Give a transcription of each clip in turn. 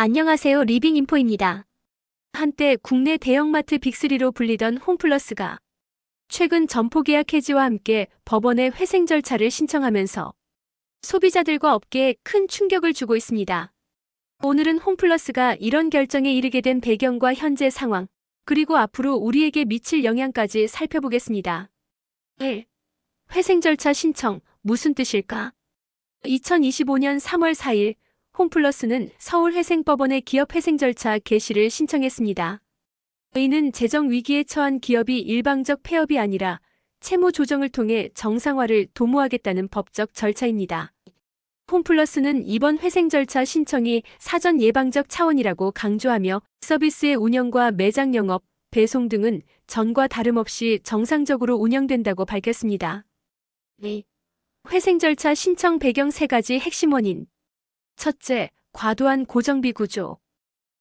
안녕하세요. 리빙인포입니다. 한때 국내 대형마트 빅3로 불리던 홈플러스가 최근 점포 계약 해지와 함께 법원에 회생 절차를 신청하면서 소비자들과 업계에 큰 충격을 주고 있습니다. 오늘은 홈플러스가 이런 결정에 이르게 된 배경과 현재 상황, 그리고 앞으로 우리에게 미칠 영향까지 살펴보겠습니다. 1. 회생 절차 신청, 무슨 뜻일까? 2025년 3월 4일 홈플러스는 서울회생법원에 기업회생 절차 개시를 신청했습니다. 이는 재정 위기에 처한 기업이 일방적 폐업이 아니라 채무 조정을 통해 정상화를 도모하겠다는 법적 절차입니다. 홈플러스는 이번 회생 절차 신청이 사전 예방적 차원이라고 강조하며 서비스의 운영과 매장 영업, 배송 등은 전과 다름없이 정상적으로 운영된다고 밝혔습니다. 2. 회생 절차 신청 배경 세 가지 핵심 원인. 첫째, 과도한 고정비 구조.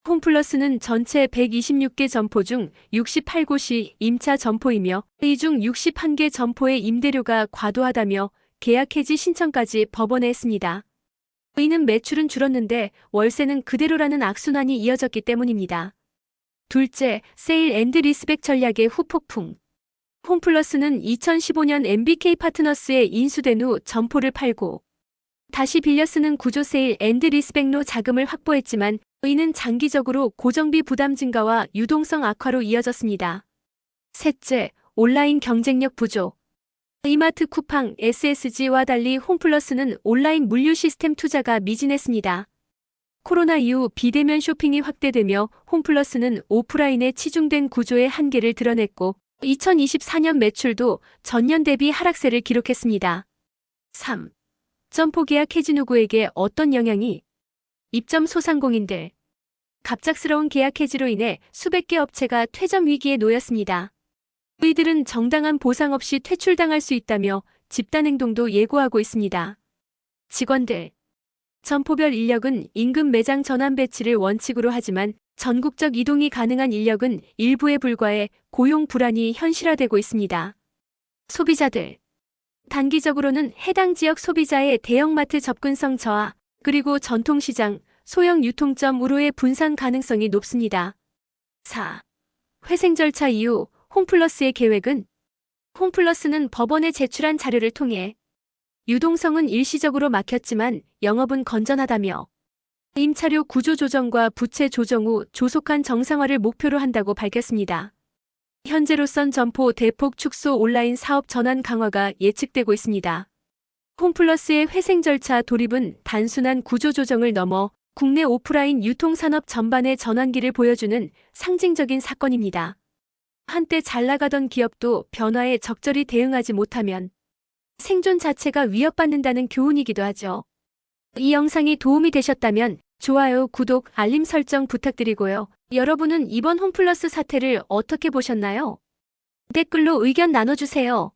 홈플러스는 전체 126개 점포 중 68곳이 임차 점포이며 이 중 61개 점포의 임대료가 과도하다며 계약 해지 신청까지 법원에 했습니다. 이는 매출은 줄었는데 월세는 그대로라는 악순환이 이어졌기 때문입니다. 둘째, 세일 앤드 리스백 전략의 후폭풍. 홈플러스는 2015년 MBK 파트너스에 인수된 후 점포를 팔고 다시 빌려 쓰는 구조 세일 앤드 리스백로 자금을 확보했지만 이는 장기적으로 고정비 부담 증가와 유동성 악화로 이어졌습니다. 셋째, 온라인 경쟁력 부족. 이마트 쿠팡, SSG와 달리 홈플러스는 온라인 물류 시스템 투자가 미진했습니다. 코로나 이후 비대면 쇼핑이 확대되며 홈플러스는 오프라인에 치중된 구조의 한계를 드러냈고 2024년 매출도 전년 대비 하락세를 기록했습니다. 3. 점포 계약 해지 누구에게 어떤 영향이? 입점 소상공인들. 갑작스러운 계약 해지로 인해 수백 개 업체가 퇴점 위기에 놓였습니다. 이들은 정당한 보상 없이 퇴출당할 수 있다며 집단 행동도 예고하고 있습니다. 직원들. 점포별 인력은 임금 매장 전환 배치를 원칙으로 하지만 전국적 이동이 가능한 인력은 일부에 불과해 고용 불안이 현실화되고 있습니다. 소비자들. 단기적으로는 해당 지역 소비자의 대형마트 접근성 저하, 그리고 전통시장, 소형 유통점 으로의 분산 가능성이 높습니다. 4. 회생 절차 이후 홈플러스의 계획은 홈플러스는 법원에 제출한 자료를 통해 유동성은 일시적으로 막혔지만 영업은 건전하다며 임차료 구조 조정과 부채 조정 후 조속한 정상화를 목표로 한다고 밝혔습니다. 현재로선 점포 대폭 축소 온라인 사업 전환 강화가 예측되고 있습니다. 홈플러스의 회생 절차 도입은 단순한 구조 조정을 넘어 국내 오프라인 유통산업 전반의 전환기를 보여주는 상징적인 사건입니다. 한때 잘 나가던 기업도 변화에 적절히 대응하지 못하면 생존 자체가 위협받는다는 교훈이기도 하죠. 이 영상이 도움이 되셨다면 좋아요, 구독, 알림 설정 부탁드리고요. 여러분은 이번 홈플러스 사태를 어떻게 보셨나요? 댓글로 의견 나눠주세요.